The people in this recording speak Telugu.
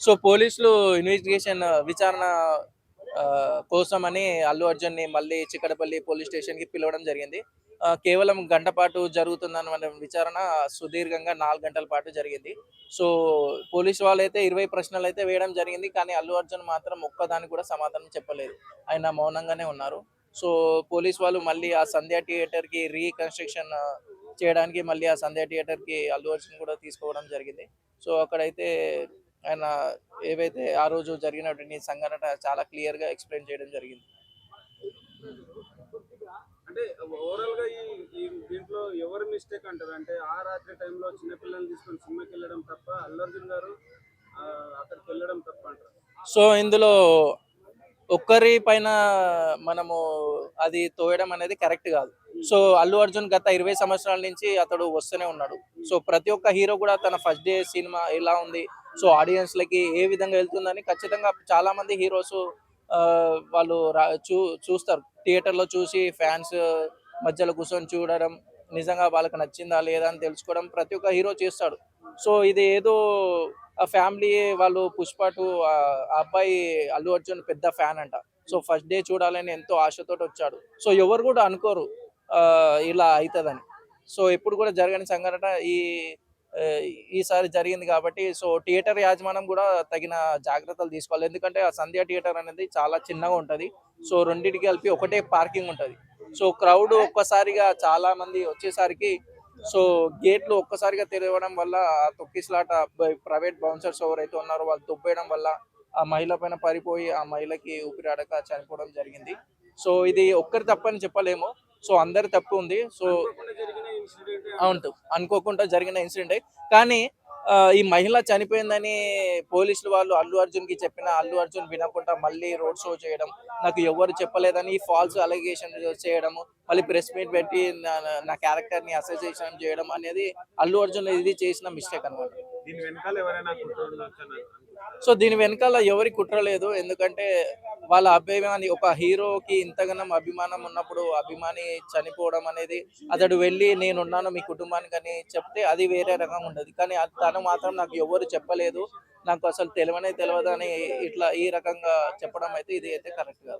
సో పోలీసులు ఇన్వెస్టిగేషన్ విచారణ కోసం కోసమని అల్లు అర్జున్ని మళ్ళీ చిక్కడపల్లి పోలీస్ స్టేషన్కి పిలవడం జరిగింది. కేవలం గంట పాటు జరుగుతుందన్న విచారణ సుదీర్ఘంగా నాలుగు గంటల పాటు జరిగింది. సో పోలీసు వాళ్ళైతే ఇరవై ప్రశ్నలు అయితే వేయడం జరిగింది కానీ అల్లు అర్జున్ మాత్రం ఒక్కదానికి కూడా సమాధానం చెప్పలేదు. ఆయన మౌనంగానే ఉన్నారు. సో పోలీస్ వాళ్ళు మళ్ళీ ఆ సంధ్యా థియేటర్కి రీకన్స్ట్రక్షన్ చేయడానికి మళ్ళీ ఆ సంధ్యా థియేటర్కి అల్లు అర్జున్ కూడా తీసుకోవడం జరిగింది. సో అక్కడైతే ఆయన ఏవైతే ఆ రోజు జరిగినటువంటి సంఘటన చాలా క్లియర్గా ఎక్స్ప్లెయిన్ చేయడం జరిగింది. అంటే ఓవరాల్గా ఈ దీంట్లో ఎవరి మిస్టేక్ అంటారు? అంటే ఆ రాత్రి టైంలో చిన్నపిల్లల్ని తీసుకొని సినిమాకి వెళ్ళడం తప్ప గారు అక్కడికి వెళ్ళడం తప్ప అంటారు? సో ఇందులో ఒక్కరి పైన మనము అది తోయడం అనేది కరెక్ట్ కాదు. సో అల్లు అర్జున్ గత ఇరవై సంవత్సరాల నుంచి అతడు వస్తూనే ఉన్నాడు. సో ప్రతి ఒక్క హీరో కూడా తన ఫస్ట్ డే సినిమా ఎలా ఉంది సో ఆడియన్స్ లకి ఏ విధంగా వెళ్తుందని ఖచ్చితంగా చాలా మంది హీరోస్ వాళ్ళు రా- చూ చూస్తారు. థియేటర్లో చూసి ఫ్యాన్స్ మధ్యలో కూర్చొని చూడడం నిజంగా వాళ్ళకి నచ్చిందా లేదా అని తెలుసుకోవడం ప్రతి ఒక్క హీరో చేస్తాడు. సో ఇది ఏదో ఆ ఫ్యామిలీ వాళ్ళు పుష్ప టూ ఆ అబ్బాయి అల్లు అర్జున్ పెద్ద ఫ్యాన్ అంట. సో ఫస్ట్ డే చూడాలని ఎంతో ఆశతో వచ్చాడు. సో ఎవరు కూడా అనుకోరు ఆ, ఇలా అవుతుందని. సో ఎప్పుడు కూడా జరగని సంఘటన ఈ ఈసారి జరిగింది కాబట్టి సో థియేటర్ యాజమానం కూడా తగిన జాగ్రత్తలు తీసుకోవాలి. ఎందుకంటే ఆ సంధ్యా థియేటర్ అనేది చాలా చిన్నగా ఉంటుంది. సో రెండింటికి కలిపి ఒకటే పార్కింగ్ ఉంటుంది. సో క్రౌడ్ ఒక్కసారిగా చాలా మంది వచ్చేసరికి సో గేట్లు ఒక్కసారిగా తెరవడం వల్ల ఆ తొక్కిసలాట ప్రైవేట్ బౌన్సర్స్ ఎవరైతే ఉన్నారో వాళ్ళు తొప్పేయడం వల్ల ఆ మహిళ పైన పడిపోయి ఆ మహిళకి ఊపిరాడక చనిపోవడం జరిగింది. సో ఇది ఒక్కరి తప్పని చెప్పలేము. సో అందరి తప్పు ఉంది. సో అవును. అనుకోకుండా జరిగిన ఇన్సిడెంట్ కానీ ఈ మహిళ చనిపోయిందని పోలీసులు వాళ్ళు అల్లు అర్జున్కి చెప్పిన అల్లు అర్జున్ వినకుండా మళ్ళీ రోడ్ షో చేయడం నాకు ఎవరు చెప్పలేదని ఫాల్స్ అలిగేషన్ చేయడము మళ్ళీ ప్రెస్ మీట్ పెట్టి నా- క్యారెక్టర్ని అసోసియేషన్ చేయడం అనేది అల్లు అర్జున్ ఇది చేసిన మిస్టేక్ అన్నమాట. దీని వెనకాల ఎవరైనా కుట్ర ఉండొచ్చు అని అనుకుంటున్నాను. సో దీని వెనకాల ఎవరి కుట్ర లేదు. ఎందుకంటే వాళ్ళ అభిమాని ఒక హీరోకి ఇంతగానం అభిమానం ఉన్నప్పుడు అభిమాని చనిపోవడం అనేది అతడు వెళ్ళి నేనున్నాను మీ కుటుంబానికి అని చెప్తే అది వేరే రకంగా ఉండదు. కానీ తను మాత్రం నాకు ఎవరు చెప్పలేదు. నాకు అసలు తెలియనే తెలియదు అని ఇట్లా ఈ రకంగా చెప్పడం అయితే ఇది అయితే కరెక్ట్ కాదు.